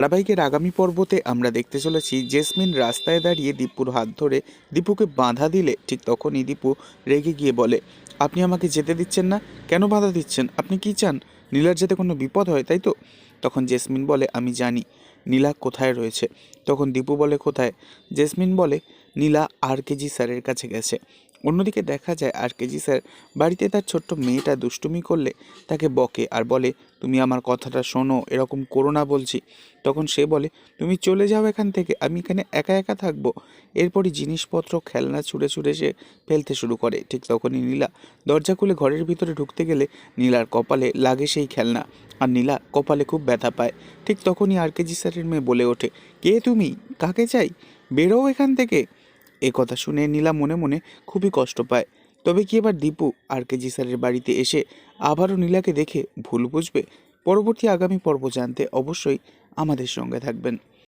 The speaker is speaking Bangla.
ধারাবাহিকের আগামী পর্বতে আমরা দেখতে চলেছি জেসমিন রাস্তায় দাঁড়িয়ে দীপুর হাত ধরে দীপুকে বাধা দিলে ঠিক তখনই দীপু রেগে গিয়ে বলে, আপনি আমাকে যেতে দিচ্ছেন না? কেন বাধা দিচ্ছেন? আপনি কি চান? নীলার যাতে কোনো বিপদ হয়, তাই তো? তখন জেসমিন বলে, আমি জানি, নীলা কোথায় রয়েছে? তখন দীপু বলে, কোথায়? জেসমিন বলে, নীলা আর কেজি স্যারের কাছে গেছে। অন্যদিকে দেখা যায় আর কেজি স্যার বাড়িতে তার ছোট্ট মেয়েটা দুষ্টুমি করলে তাকে বকে আর বলে, তুমি আমার কথাটা শোনো, এরকম করো না বলছি। তখন সে বলে, তুমি চলে যাও এখান থেকে, আমি এখানে একা একা থাকব। এরপরই জিনিসপত্র, খেলনা ছুঁড়ে ছুঁড়ে সে ফেলতে শুরু করে। ঠিক তখনই নীলা দরজা খুলে ঘরের ভিতরে ঢুকতে গেলে নীলার কপালে লাগে সেই খেলনা আর নীলা কপালে খুব ব্যথা পায়। ঠিক তখনই আর কেজি স্যারের মেয়ে বলে ওঠে, কে তুমি? কাকে চাই? বেরো এখান থেকে। এ কথা শুনে নীলা মনে মনে খুবই কষ্ট পায়। তবে কি এবার দীপু আর কেজি স্যারের বাড়িতে এসে আবারও নীলাকে দেখে ভুল বুঝবে? পরবর্তী আগামী পর্ব জানতে অবশ্যই আমাদের সঙ্গে থাকবেন।